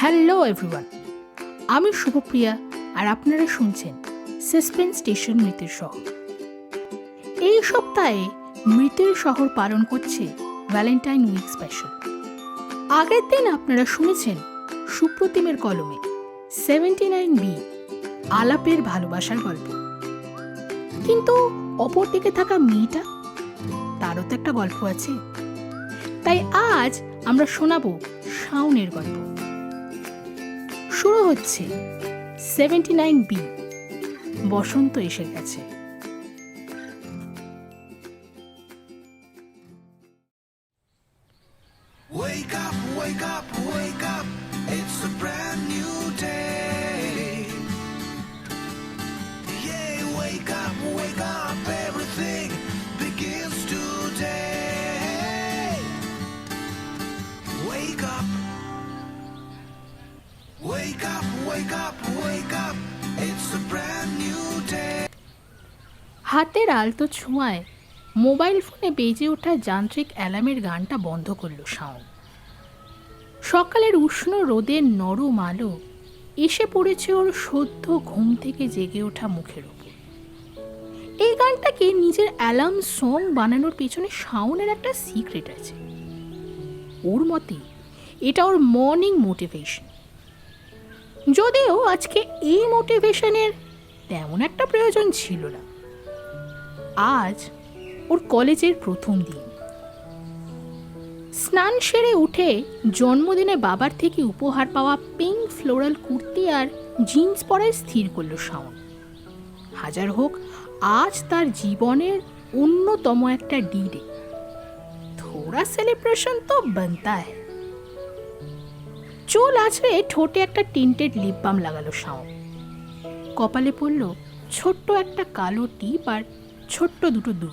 Hello everyone আমি শুভপ্রিয়া আর আপনারা শুনছেন সাসপেন্স স্টেশন মৃতের শহর। এই সপ্তাহে মৃতের শহর পালন করছে ভ্যালেন্টাইন উইক স্পেশাল আগের দিন আপনারা শুনেছেন সুপ্রতিমের কলমে সেভেন্টি নাইন বি আলাপের ভালোবাসার গল্প। কিন্তু অপর দিকে থাকা মেয়েটা, তারও তো একটা গল্প আছে। তাই আজ আমরা শোনাবো শাওনের গল্প। শুরু হচ্ছে। সেভেন্টি নাইন বি বসন্ত এসে গেছে। হাতের আলতো ছোঁয়ায় মোবাইল ফোনে বেজে ওঠা যান্ত্রিক অ্যালার্মের গানটা বন্ধ করল শাওন। সকালের উষ্ণ রোদের নরম আলো এসে পড়েছে ওর সদ্য ঘুম থেকে জেগে ওঠা মুখের ওপর। এই গানটাকে নিজের অ্যালার্ম সং বানানোর পেছনে শাওনের একটা সিক্রেট আছে। ওর মতে, এটা ওর মর্নিং মোটিভেশন। যদিও আজকে এই মোটিভেশনের তেমন একটা প্রয়োজন ছিল না। আজ ওর কলেজের প্রথম দিন। স্নান সেরে উঠে জন্মদিনে বাবার থেকে উপহার পাওয়া পিঙ্ক ফ্লোরাল কুর্তি আর জিন্স পরায় স্থির করল শাওন। হাজার হোক, আজ তার জীবনের অন্যতম একটা ডিডে থোড়া সেলিব্রেশন তো বানতা চুল আছড়ে ঠোঁটে একটা টিন্টেড লিপ বাম লাগালো শাওন। কপালে পড়ল ছোট্ট একটা কালো টিপ আর ছোট্ট দুটো দুধ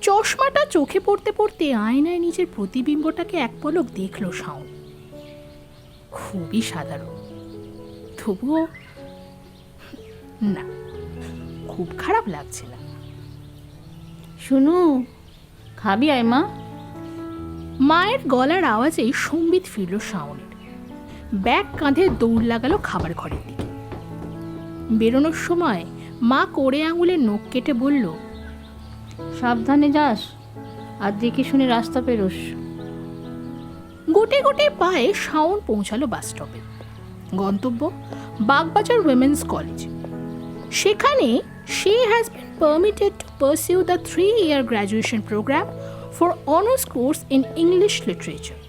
চশমাটা চোখে পড়তে পড়তে আয়নায় নিজের প্রতিবিম্বটাকে এক পলক দেখল শাওন। খুবই সাধারণ। তবুও না খুব খারাপ লাগছে না। শুনু খাবি আয় মা মায়ের গলার আওয়াজেই সম্বিত ফিরল শাওনের। ব্যাগ কাঁধে দৌড় লাগালো খাবার ঘরের দিকে। বেরোনোর সময় মা কোড়ে আঙুলের নখ কেটে বলল, সাবধানে যাস, আর দেখে শুনে রাস্তা পেরোস। গোটে গোটে পায়ে শাওন পৌঁছালো বাস স্টপে। গন্তব্য বাগবাজার উইমেন্স কলেজ সেখানে she has been permitted to pursue the three year graduation programme for honours course in English literature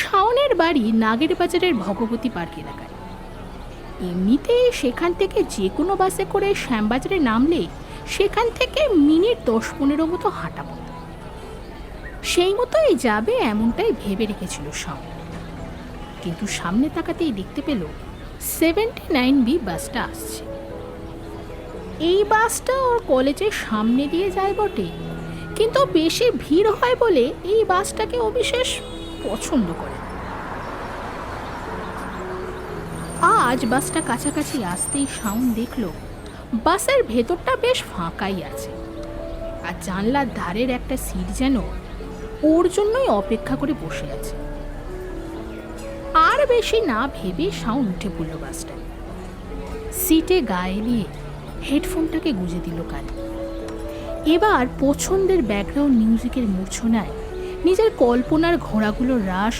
শাওনের বাড়ি নাগের বাজারের ভগবতী পার্ক এলাকায়। এমনিতে সেখান থেকে যে কোনো বাসে করে শ্যামবাজারে নামলে সেখান থেকে মিনিট দশ পনেরো মতো হাঁটা সেই মতোই যাবে এমনটাই ভেবে রেখেছিল শাওন কিন্তু সামনে তাকাতেই দেখতে পেল সেভেন্টি নাইন বি বাসটা আসছে। এই বাসটা ওর কলেজের সামনে দিয়ে যায় বটে, কিন্তু বেশি ভিড় হয় বলে এই বাসটাকে ও বিশেষ পছন্দ করে। আজ বাসটা কাছাকাছি আসতেই শাওন দেখল, বাসের ভেতরটা বেশ ফাঁকাই আছে। আর জানলার ধারের একটা সিট যেন ওর জন্যই অপেক্ষা করে বসে আছে। আর বেশি না ভেবে শাওন উঠে পড়ল বাসটায় সিটে গায়ে দিয়ে হেডফোনটাকে গুঁজে দিল কানে। এবার পছন্দের ব্যাকগ্রাউন্ড মিউজিকের মূর্ছনায় নিজের কল্পনার ঘোড়াগুলোর রাস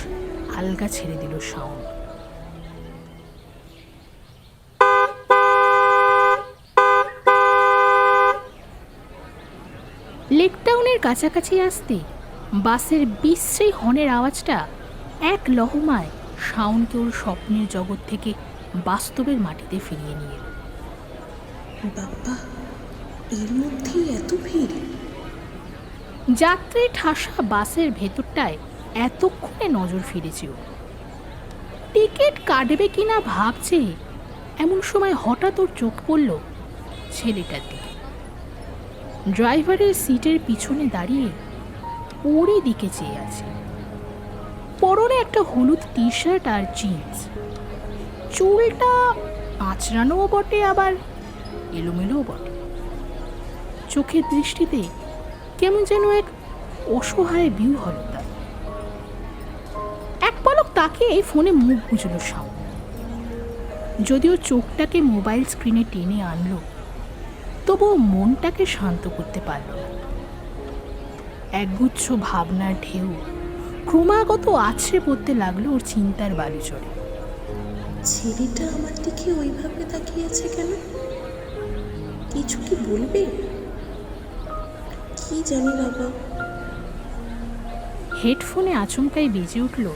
আলগা ছেড়ে দিল শাওন কাছাকাছি আসতে বাসের বিশ্রী হর্নের আওয়াজটা এক লহমায় শাওনকে ওর স্বপ্নের জগৎ থেকে বাস্তবের মাটিতে ফিরিয়ে নিয়ে। বাবা এর মধ্যেই এত ভিড়? যাত্রী ঠাসা বাসের ভেতরটায় এতক্ষণে নজর ফিরেছে ও। টিকিট কাটবে কিনা ভাবছে এমন সময় হঠাৎ ওর চোখ পড়ল ছেলেটার দিকে। ড্রাইভারের সিটের পিছনে দাঁড়িয়ে ওরই দিকে চেয়ে আছে। পরনে একটা হলুদ টি শার্ট আর জিন্স চুলটা আঁচড়ানোও বটে, আবার এলোমেলোও বটে। চোখের দৃষ্টিতে কেমন যেন এক অসহায় ভিউ হলো তার তাকিয়ে ফোনে মুখ বুঝল শাওন যদিও চোখটাকে মোবাইল স্ক্রিনে টেনে আনলো তবুও মনটাকে শান্ত করতে পারল না। একগুচ্ছ ভাবনার ঢেউ ক্রমাগত আছড়ে পড়তে লাগল ওর চিন্তার বালুচরে। ছেলেটা আমার দিকে ওইভাবে তাকিয়ে আছে কেন? কিছু কি বলবে? কি জানি বাবা। হেডফোনে আচমকাই বেজে উঠল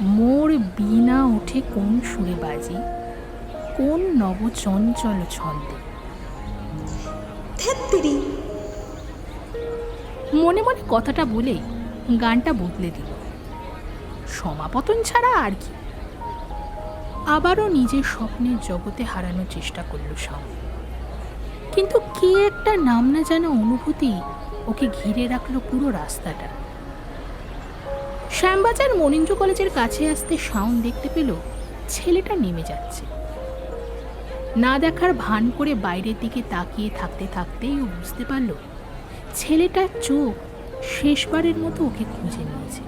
মোর বিনা ওঠে কোন সুরে বাজি? কোন নব চঞ্চল ছন্দে? মনে মনে কথাটা বলে গানটা বদলে দিল। সমাপতন ছাড়া আর কি। আবারও নিজের স্বপ্নের জগতে হারানোর চেষ্টা করল শাম কিন্তু কে একটা নাম না জানা অনুভূতি ওকে ঘিরে রাখল পুরো রাস্তাটা। শ্যামবাজার মনীন্দ্র কলেজের কাছে আসতে শাওন দেখতে পেল ছেলেটা নেমে যাচ্ছে। না দেখার ভান করে বাইরের দিকে তাকিয়ে থাকতে থাকতেই ও বুঝতে পারল, ছেলেটার চোখ শেষবারের মতো ওকে খুঁজে নিয়েছে।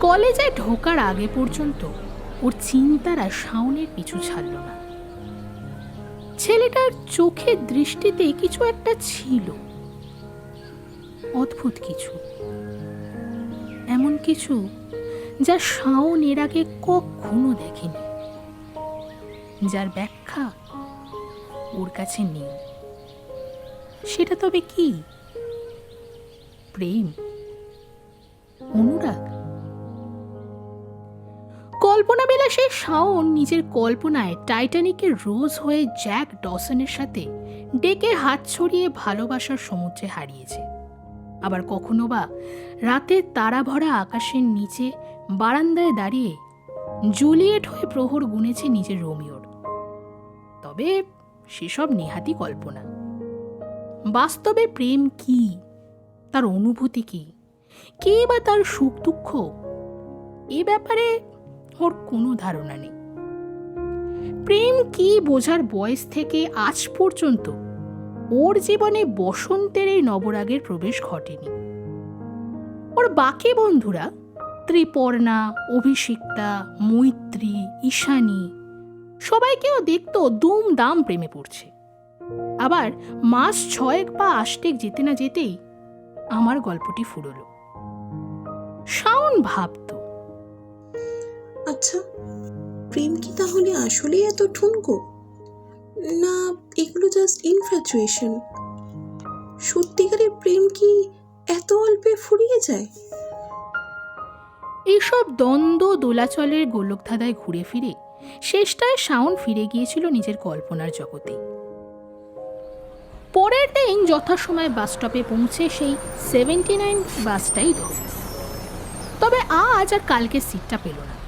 কলেজে ঢোকার আগে পর্যন্ত ওর চিন্তারা শাওনের পিছু ছাড়ল না। ছেলেটার চোখের দৃষ্টিতে কিছু একটা ছিল। অদ্ভুত কিছু। এমন কিছু যা শাওন এর আগে কখনো দেখেনি। যার ব্যাখ্যা ওর কাছে নেই। সেটা তবে কি? প্রেম? অনুরাগ? কল্পনা বিলাসে শাওন নিজের কল্পনায় টাইটানিকের রোজ হয়ে জ্যাক ডসনের সাথে ডেকে হাত ছড়িয়ে ভালোবাসার সমুদ্রে হারিয়েছে। আবার কখনো বা রাতের তারা ভরা আকাশের নিচে বারান্দায় দাঁড়িয়ে জুলিয়েট হয়ে প্রহর গুনেছে নিজের রোমিওর তবে সেসব নেহাতি কল্পনা। বাস্তবে প্রেম কি? তার অনুভূতি কি? কে বা তার সুখ দুঃখ? এ ব্যাপারে ওর কোনো ধারণা নেই। প্রেম কি বোঝার বয়স থেকে আজ পর্যন্ত ওর জীবনে বসন্তের এই নবরাগের প্রবেশ ঘটেনি। ওর বাকি বন্ধুরা ত্রিপর্ণা, অভিষিক্তা, মৈত্রী, ঈশানী সবাইকেও দেখতো দুম দাম প্রেমে পড়ছে। আবার মাস ছয়েক বা আষ্টেক যেতে না যেতেই আমার গল্পটি ফুরলো। শাওন ভাবতো। আচ্ছা প্রেম কি তাহলে আসলেই এত ঠুনকো? না, এগুলো জাস্ট ইনফ্যাচুয়েশন সত্যিকারের প্রেম কি এত অল্পে ফুরিয়ে যায়? এইসব দ্বন্দ্ব দোলাচলের গোলকধাঁধায় ঘুরে ফিরে শেষটায় শাওন ফিরে গিয়েছিল নিজের কল্পনার জগতে। পরের দিন যথাসময়ে বাস স্টপে পৌঁছে সেই সেভেন্টি নাইন বাসটাই তবে আজ আর কালকে সিটটা পেল না।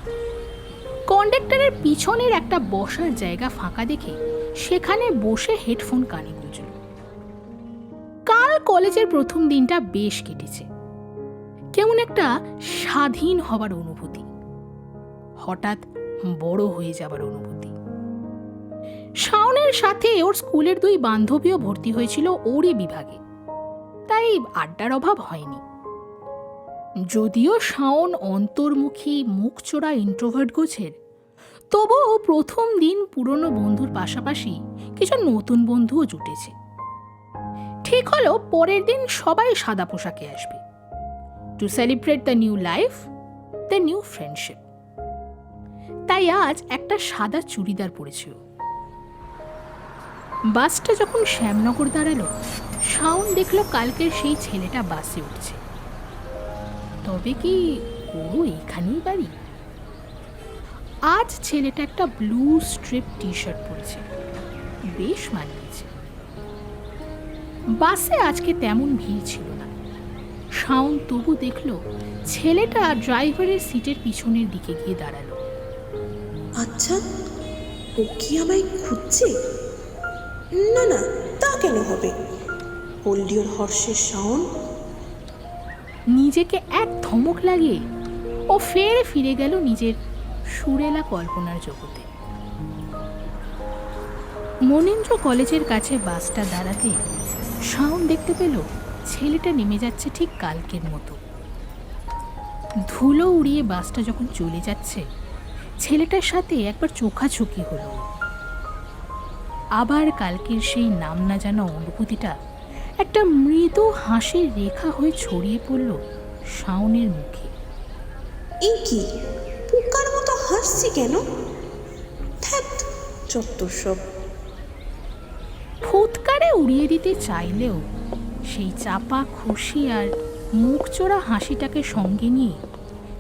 কন্ডাক্টরের পিছনের একটা বসার জায়গা ফাঁকা দেখে সেখানে বসে হেডফোন কানে গুঁজল। কাল কলেজের প্রথম দিনটা বেশ কেটেছে। কেমন একটা স্বাধীন হবার অনুভূতি। হঠাৎ বড় হয়ে যাবার অনুভূতি। শাওনের সাথে ওর স্কুলের দুই বান্ধবীও ভর্তি হয়েছিল ওরই বিভাগে। তাই আড্ডার অভাব হয়নি। যদিও শাওন অন্তর্মুখী, মুখ চোরা ইন্ট্রোভার্ট গোছের, তবুও প্রথম দিন পুরনো বন্ধুর পাশাপাশি কিছু নতুন বন্ধুও জুটেছে। ঠিক হলো পরের দিন সবাই সাদা পোশাকে আসবে। To celebrate the new life the new friendship তাই আজ একটা সাদা চুড়িদার পরেছিল বাসটা যখন শ্যামনগর দাঁড়াল, শাওন দেখল কালকের সেই ছেলেটা বাসে উঠছে। তবে কি ওরও এখানেই বাড়ি? আজ ছেলেটা একটা ব্লু স্ট্রিপ টি শার্ট পরেছে। বেশ মানিয়েছে। বাসে আজকে তেমন ভিড় ছিল না। শাওন তবু দেখল ছেলেটা ড্রাইভারের সিটের পিছনের দিকে গিয়ে দাঁড়াল। আচ্ছা ও কি আমায় খুঁজছে? না না, তা কেন হবে? পল্লীয় হর্ষের শাওন? নিজেকে এক ধমক লাগিয়ে ও ফের ফিরে গেল নিজের সুরেলা কল্পনার জগতে। মনীন্দ্র কলেজের কাছে বাসটা দাঁড়াতে শাওন দেখতে পেল ছেলেটা নেমে যাচ্ছে ঠিক কালকের মতো। ধুলো উড়িয়ে বাসটা যখন চলে যাচ্ছে ছেলেটার সাথে একবার চোখাচোখি হলো। আবার কালকের সেই নাম না জানা অনুভূতিটা একটা মৃদু হাসির রেখা হয়ে ছড়িয়ে পড়ল শাওনের মুখে। এই কি? পোকার মতো হাসছি কেন? সব। ফুৎকারে উড়িয়ে দিতে চাইলেও সেই চাপা খুশি আর মুখ চোরা হাসিটাকে সঙ্গে নিয়ে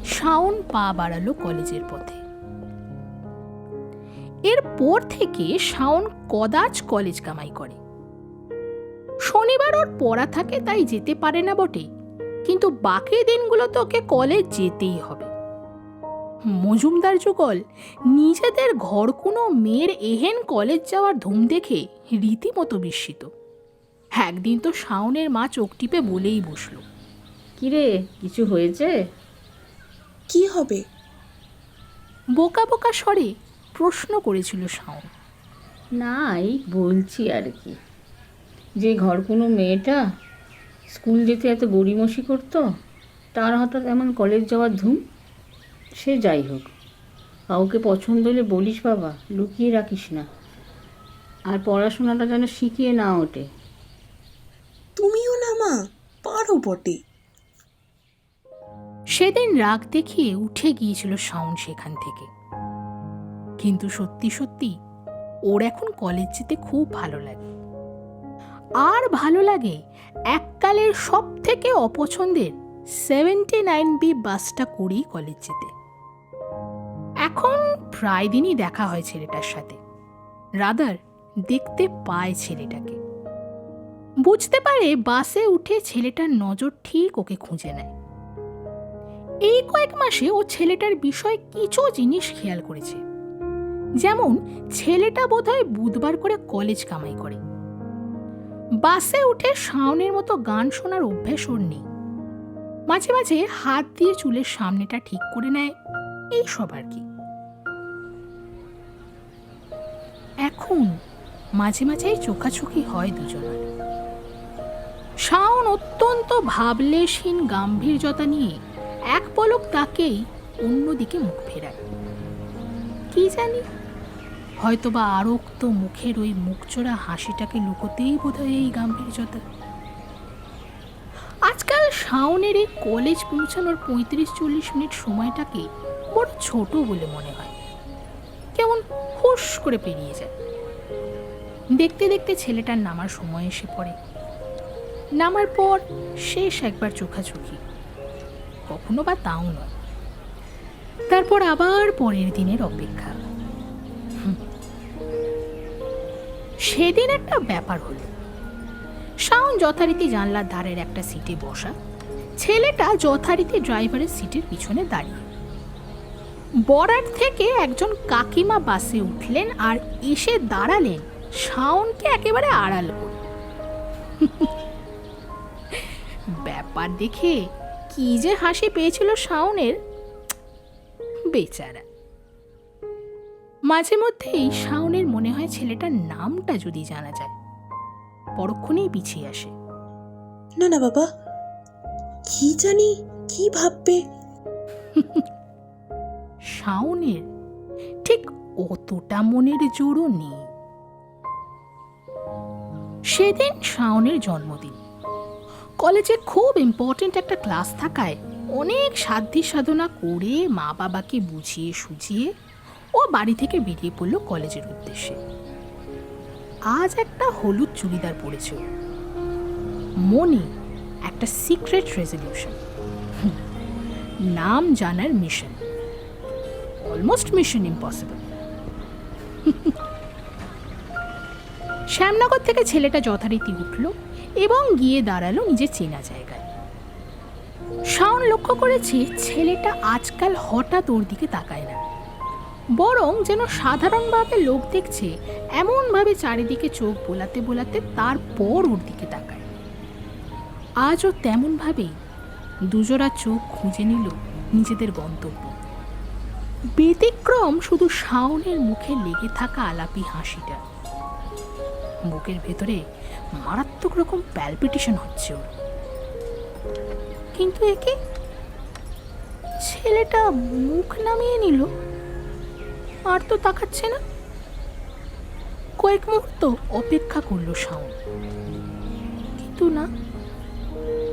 শাওন পা বাড়ালো কলেজের পথে। এরপর থেকে শাওন কদাচ কলেজ কামাই করে। শনিবার ওর পড়া থাকে তাই যেতে পারে না বটে কিন্তু বাকি দিনগুলো তো ওকে কলেজ যেতেই হবে। মজুমদার যুগল নিজেদের ঘর কোনো মেয়ের এহেন কলেজ যাওয়ার ধুম দেখে রীতিমতো বিস্মিত। একদিন তো শাওনের মা চোখ টিপে বলেই বসল কিরে কিছু হয়েছে? কি হবে? বোকা বোকা স্বরে প্রশ্ন করেছিল শাওন। না এই বলছি আর কি। যে ঘর কোনো মেয়েটা স্কুল যেতে এত গড়িমসি করতো তার হঠাৎ এমন কলেজ যাওয়ার ধুম? সে যাই হোক কাউকে পছন্দ হলে বলিস বাবা লুকিয়ে রাখিস না। আর পড়াশোনাটা যেন শিখিয়ে না ওঠে। তুমিও না মা পারো বটে। সেদিন রাগ দেখিয়ে উঠে গিয়েছিল শাওন সেখান থেকে। কিন্তু সত্যি সত্যি ওর এখন কলেজ যেতে খুব ভালো লাগে। আর ভালো লাগে এককালের সব থেকে অপছন্দের সেভেন্টি নাইন বি বাসটা করেই কলেজ যেতে। এখন প্রায় দিনই দেখা হয় ছেলেটার সাথে। রাদার দেখতে পায় ছেলেটাকে। বুঝতে পারে বাসে উঠে ছেলেটার নজর ঠিক ওকে খুঁজে নেয়। এই কয়েক মাসে ও ছেলেটার বিষয়ে কিছু জিনিস খেয়াল করেছে। যেমন ছেলেটা বোধহয় বুধবার করে কলেজ কামাই করে। বাসে উঠে শাওনের মতো গান শোনার অভ্যেস ওর নেই। মাঝে মাঝে হাত দিয়ে চুলের সামনেটা ঠিক করে নেয়, এই সব আর কি। এখন মাঝে মাঝেই চোখাচোখি হয় দুজনের। শাওন অত্যন্ত ভাবলেশহীন গাম্ভীর্যতা নিয়ে এক পলক তাকেই অন্যদিকে মুখ ফেরায়। কি জানি হয়তোবা আরক্ত মুখের ওই মুখচোরা হাসিটাকে লুকোতেই বোধহয় এই গাম্ভীর্যতা। আজকাল শাওনের এই কলেজ পৌঁছানোর পঁয়ত্রিশ চল্লিশ মিনিট সময়টাকে বড় ছোট বলে মনে হয়। কেমন হুশ করে পেরিয়ে যায়। দেখতে দেখতে ছেলেটার নামার সময় এসে পড়ে। নামার পর শেষ একবার চোখাচোখি। কখনো বা তাও নয়। তারপর আবার পরের দিনের অপেক্ষা। সেদিন একটা ব্যাপার হলো। শাওন যথারীতি জানলার ধারের একটা সিটে বসা। ছেলেটা যথারীতি ড্রাইভারের সিটের পিছনে দাঁড়িয়ে। বরাট থেকে একজন কাকিমা বাসে উঠলেন আর এসে দাঁড়ালেন শাওনকে একেবারে আড়াল ব্যাপার দেখে কি যে হাসি পেয়েছিল শাওনের, বেচারা। মাঝে মধ্যেই শাওনের মনে হয় ছেলেটার নামটা যদি জানা যায়। পরক্ষণেই পিছিয়ে আসে। না না বাবা। কি জানি কি ভাববে? শাওনের ঠিক অতটা মনের জোরও নেই। সেদিন শাওনের জন্মদিন। কলেজে খুব ইম্পর্ট্যান্ট একটা ক্লাস থাকায় অনেক সাধ্যি সাধনা করে মা বাবাকে বুঝিয়ে সুঝিয়ে বাড়ি থেকে বেরিয়ে পড়ল কলেজের উদ্দেশ্যে। আজ একটা হলুদ চুড়িদার পরেছে। মনে, একটা সিক্রেট রেজলিউশন। নাম জানার mission. Almost mission impossible. Shyamnagar থেকে ছেলেটা যথারীতি উঠল এবং গিয়ে দাঁড়াল নিজের চেনা জায়গায়। শাওন লক্ষ্য করেছে ছেলেটা আজকাল হঠাৎ ওর দিকে তাকায় না। বরং যেন সাধারণভাবে লোক দেখছে, এমনভাবে চারিদিকে চোখ বোলাতে বোলাতে তারপর ওর দিকে তাকায়। আজও তেমনভাবেই দুজোড়া চোখ খুঁজে নিল নিজেদের গন্তব্য। ব্যতিক্রম শুধু শাওনের মুখে লেগে থাকা আলাপি হাসিটা। বুকের ভেতরে মারাত্মক রকম প্যালপিটেশন হচ্ছে ওর। কিন্তু একে ছেলেটা মুখ নামিয়ে নিল। আর তো তাকাচ্ছে না। কয়েক মুহূর্ত অপেক্ষা করল শাওন। কিন্তু না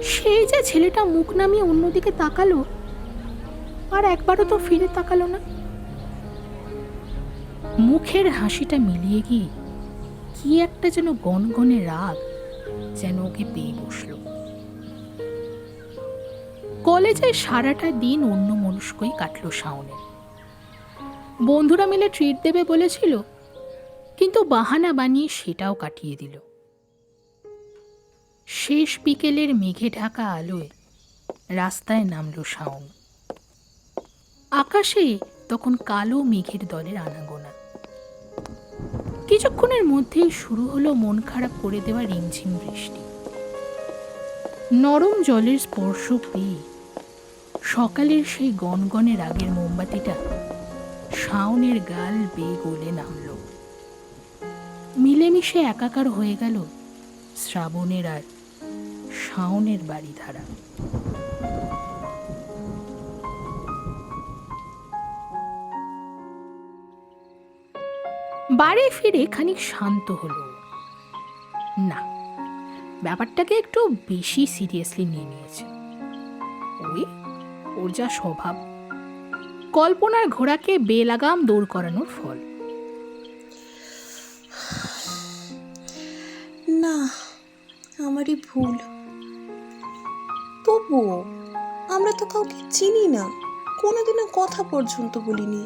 সেই যে ছেলেটা মুখ নামিয়ে অন্যদিকে তাকালো, আর একবারও তো ফিরে তাকালো না। মুখের হাসিটা মিলিয়ে গিয়ে কি একটা যেন গনগনে রাগ যেন ওকে পেয়ে বসল। কলেজে সারাটা দিন অন্য মনস্কই কাটলো শাওনে বন্ধুরা মিলে ট্রিট দেবে বলেছিল। কিন্তু বাহানা বানিয়ে সেটাও কাটিয়ে দিল। শেষ বিকেলের মেঘে ঢাকা আলোয় রাস্তায় নামলো শাওন। আকাশে তখন কালো মেঘের দলের আনাগোনা। কিছুক্ষণের মধ্যেই শুরু হলো মন খারাপ করে দেওয়া রিমঝিম বৃষ্টি। নরম জলের স্পর্শ পেয়ে সকালের সেই গনগনে রাগের মোমবাতিটা শাওনের গাল বেয়ে গলে নামল। মিলেমিশে একাকার হয়ে গেল শ্রাবণের আর শাওনের বাড়ি ধারা। বাড়ি ফিরে খানিক শান্ত হলো। না, ব্যাপারটাকে একটু বেশি সিরিয়াসলি নিয়ে নিয়েছে। ওই, ওর যা স্বভাব। কল্পনার ঘোড়াকে বেলাগাম দৌড় করানোর ফল। না, আমারই ভুল। তবুও আমরা তো কাউকে চিনি না, কোনোদিনও কথা পর্যন্ত বলিনি।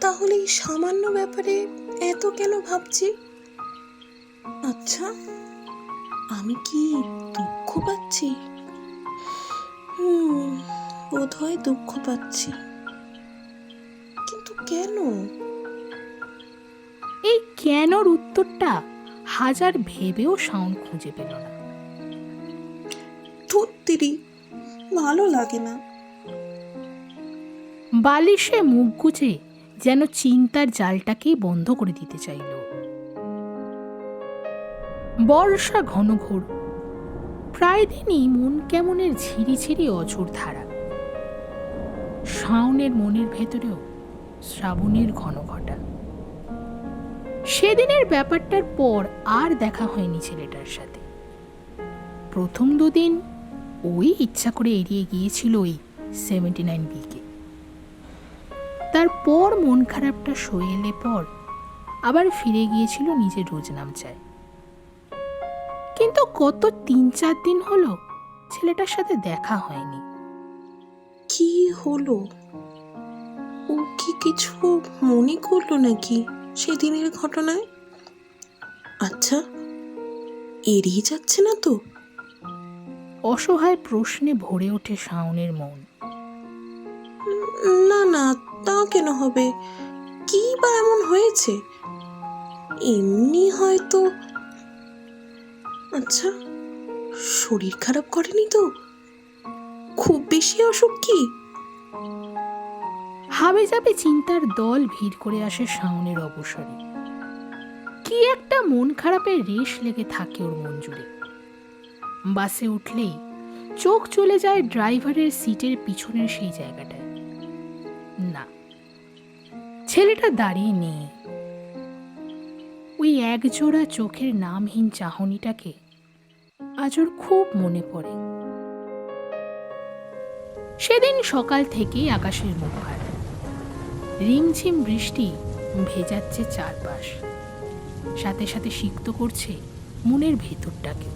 তাহলে এই সামান্য ব্যাপারে এত কেন ভাবছি? আচ্ছা আমি কি দুঃখ পাচ্ছি? হুম বোধহয় দুঃখ পাচ্ছি। কিন্তু কেন? এই কেনর উত্তরটা হাজার ভেবেও শাওন খুঁজে পেল না। ধুত্তিরি ভালো লাগে না। বালিশে মুখ গুজে যেন চিন্তার জালটাকেই বন্ধ করে দিতে চাইল। বর্ষা ঘনঘোর প্রায় দিনই মন কেমনের ঝিরিঝিরি অঝোর ধারা। শাওনের মনের ভেতরেও শ্রাবণের ঘন ঘটা। সেদিনের ব্যাপারটার পর আর দেখা হয়নি ছেলেটার সাথে। প্রথম দুদিন ওই ইচ্ছা করে এড়িয়ে গিয়েছিল ওই সেভেন্টি নাইন বিকে তারপর মন খারাপটা সয়ে এলে পর আবার ফিরে গিয়েছিল নিজের রোজ নামচায়। কিন্তু গত তিন চার দিন হলো ছেলেটার সাথে দেখা হয়নি। কি হলো? ও কি কিছু মনে করল নাকি সেদিনের ঘটনায়? আচ্ছা এড়িয়ে যাচ্ছে না তো। অসহায় প্রশ্নে ভরে ওঠে শাওনের মন। না না তা কেন হবে? কি বা এমন হয়েছে? এমনি হয়তো। আচ্ছা শরীর খারাপ করেনি তো? খুব বেশি অসুখ কি? হাবে যাবে চিন্তার দল ভিড় করে আসে শাওনের অবসরে। কি একটা মন খারাপের রেশ লেগে থাকে ওর মন জুড়ে। বাসে উঠলেই চোখ চলে যায় ড্রাইভারের সিটের পিছনের সেই জায়গাটায়। না, ছেলেটা দাঁড়িয়ে নেই। ওই একজোড়া চোখের নামহীন চাহনিটাকে আজ ওর খুব মনে পড়ে। সেদিন সকাল থেকেই আকাশের মুখ ভার। রিমঝিম বৃষ্টি ভেজাচ্ছে চারপাশ। সাথে সাথে সিক্ত করছে মনের ভেতরটাকে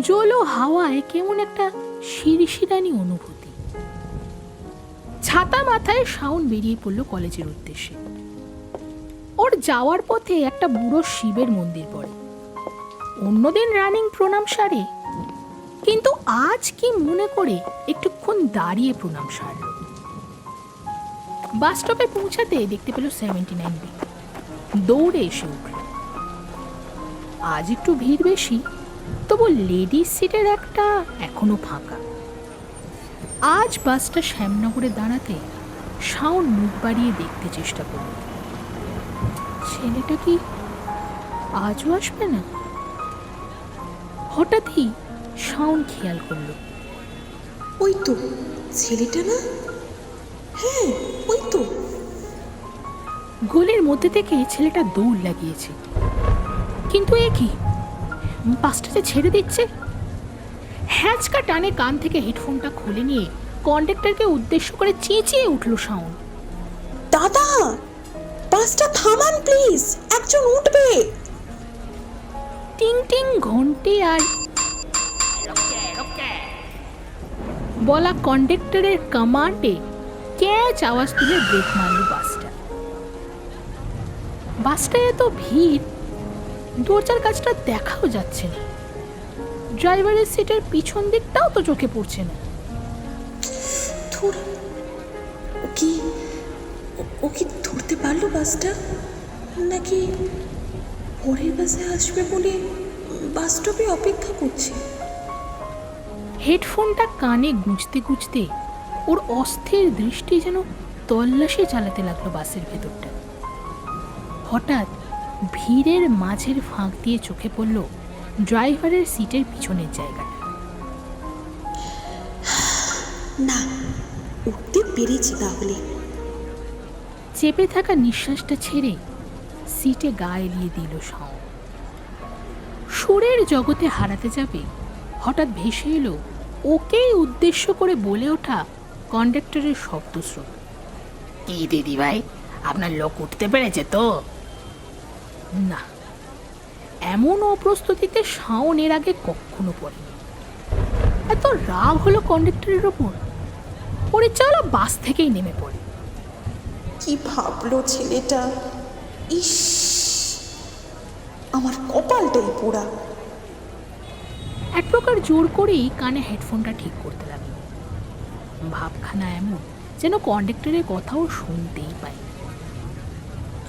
জল হাওয়ায় কেমন একটা শিরশিরানি অনুভূতি। ছাতা মাথায় শাউন বেরিয়ে পড়ল কলেজের উদ্দেশ্যে। ওর যাওয়ার পথে একটা বুড়ো শিবের মন্দির পড়ে। অন্যদিন রানিং প্রণাম সারে কিন্তু আজ কি মনে করে একটুক্ষণ দাঁড়িয়ে প্রণাম সারল বাস স্টপে পৌঁছাতে দেখতে পেল সেভেন্টি নাইন বি দৌড়ে এসে উঠল। আজ একটু ভিড় বেশি, তবু লেডিস সিটের একটা এখনও ফাঁকা। আজ বাসটা শ্যামনগরে দাঁড়াতে শাওন মুখ বাড়িয়ে দেখতে চেষ্টা করল। ছেলেটা কি আজও আসবে না? হঠাৎই শাওন খেয়াল করল। ওই তো ছেলেটা না? হ্যাঁ ওই তো। গোলের মধ্যে থেকে ছেলেটা দৌড় লাগিয়েছে। কিন্তু এ কি? বাসটা যে ছেড়ে দিচ্ছে? হ্যাঁচকা টানে কান থেকে হেডফোনটা খুলে নিয়ে কন্ডাক্টরকে উদ্দেশ্য করে চেঁচিয়ে উঠল শাওন। দাদা বাসটা থামান প্লিজ একজন উঠবে। টিং টিং ঘন্টি আর বলা কন্ডাক্টরের কমান্ডে ক্যাচ আওয়াজ তুলে ব্রেক মারল বাসটা বাসটায় এত ভিড়, দরজার কাজটা দেখাও যাচ্ছে না। ড্রাইভারের সিটের পিছন দিকটাও তো চোখে পড়ছে না। ও কি ও কি ধরতে পারল বাসটা নাকি পরের বাসে আসবে বলে বাস স্টপে অপেক্ষা করছে? হেডফোনটা কানে গুঁজতে গুঁজতে ওর অস্থির দৃষ্টি যেন তল্লাশি চালাতে লাগল বাসের ভেতরটা। হঠাৎ ভিড়ের মাঝের ফাঁক দিয়ে চোখে পড়ল ড্রাইভারের সিটের পিছনের জায়গাটা। না উঠতে পেরেছি তাহলে। চেপে থাকা নিঃশ্বাসটা ছেড়ে সিটে গা এলিয়ে দিল শাও সুরের জগতে হারাতে যাবে হঠাৎ ভেসে এলো ওকেই উদ্দেশ্য করে বলে ওঠা কন্ডাক্টরের শব্দস্রোত। কি দিদি ভাই আপনার লোক উঠতে পেরেছে তো? না এমন অপ্রস্তুতিতে শাওন এর আগে কখনো পড়েনি। এত রাগ হলো কন্ডাক্টরের ওপর। ওরে চলো বাস থেকেই নেমে পড়ে। কি ভাবলো ছেলেটা? ইস আমার কপালটাই পোড়া। এক প্রকার জোর করেই কানে হেডফোনটা ঠিক করতে লাগল। ভাবখানা এমন যেন কন্ডাক্টরের কথাও শুনতেই পাই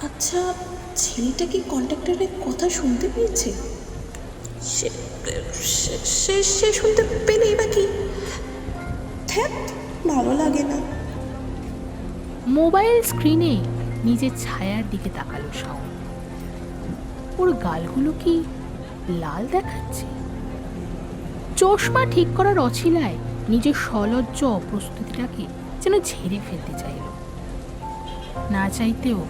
আচ্ছা ছেলেটা কি কন্ট্রাক্টরের কথা শুনতে পেয়েছে? সে সে- সে সে শুনতে পেলেই বা কি? ভালো লাগে না। মোবাইল স্ক্রিনে নিজের ছায়ার দিকে তাকালো শাওন। ওর গালগুলো কি লাল দেখাচ্ছে? চশমা ঠিক করার অছিলায় নিজের সলজ্জ অপ্রস্তুতিটাকে যেন ঝেড়ে ফেলতে চাইল। না চাইতেও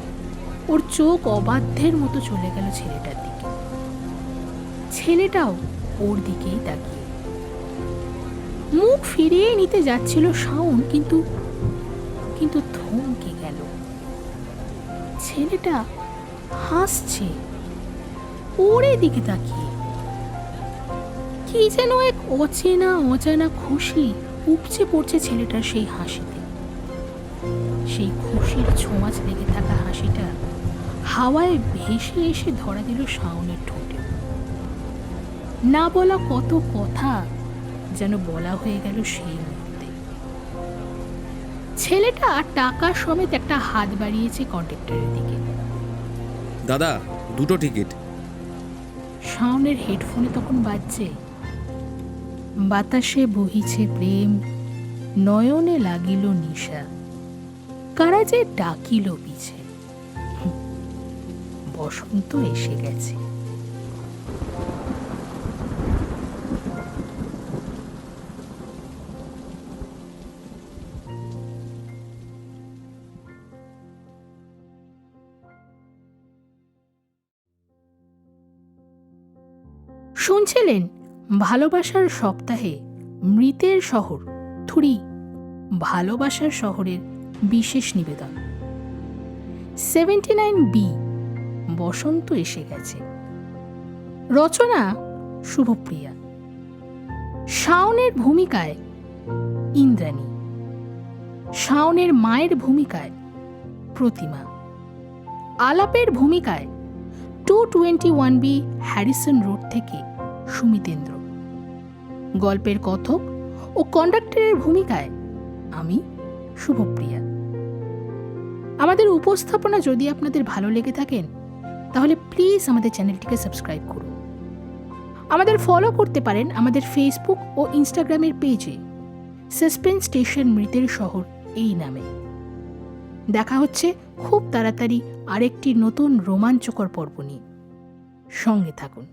ওর চোখ অবাধ্যের মতো চলে গেল ছেলেটার দিকে। ছেলেটাও ওর দিকেই তাকিয়ে। মুখ ফিরিয়ে নিতে যাচ্ছিল শাওন, কিন্তু কিন্তু থমকে গেল। ছেলেটা হাসছে। ওর দিকে তাকিয়ে কি যেন এক অচেনা অজানা খুশি উপচে পড়ছে ছেলেটার সেই হাসিতে। সেই খুশির ছোঁয়াচ লেগে থাকা হাসিটা হাওয়ায় ভেসে এসে ধরা দিল শাওনের ঠোঁটে। না বলা কত কথা যেন বলা হয়ে গেল সেই মুহূর্তে। ছেলেটা টাকা সমেত একটা হাত বাড়িয়েছে কন্ট্রাক্টরের দিকে। দাদা দুটো টিকিট। শাওনের হেডফোনে তখন বাজছে বাতাসে বহিছে প্রেম নয়নে লাগিল নিশা। কারা যে ডাকিল পিছে? বসন্ত এসে গেছে। শুনছিলেন ভালোবাসার সপ্তাহে মৃতের শহর থুরি ভালোবাসার শহরের বিশেষ নিবেদন। সেভেন্টি নাইন বি, বসন্ত এসে গেছে। রচনা শুভপ্রিয়া। শাওনের ভূমিকায় ইন্দ্রাণী। শাওনের মায়ের ভূমিকায় প্রতিমা। আলাপের ভূমিকায় two twenty one B Harrison road থেকে সুমিতেন্দ্র। গল্পের কথক ও কন্ডাক্টরের ভূমিকায় আমি শুভপ্রিয়া। আমাদের উপস্থাপনা যদি আপনাদের ভালো লেগে থাকেন, তাহলে প্লিজ আমাদের চ্যানেলটিকে সাবস্ক্রাইব করুন। আমাদের ফলো করতে পারেন আমাদের ফেসবুক ও ইনস্টাগ্রামের পেজে সাসপেন্স স্টেশন মৃতের শহর এই নামে। দেখা হচ্ছে খুব তাড়াতাড়ি আরেকটি নতুন রোমাঞ্চকর পর্ব নিয়ে। সঙ্গে থাকুন।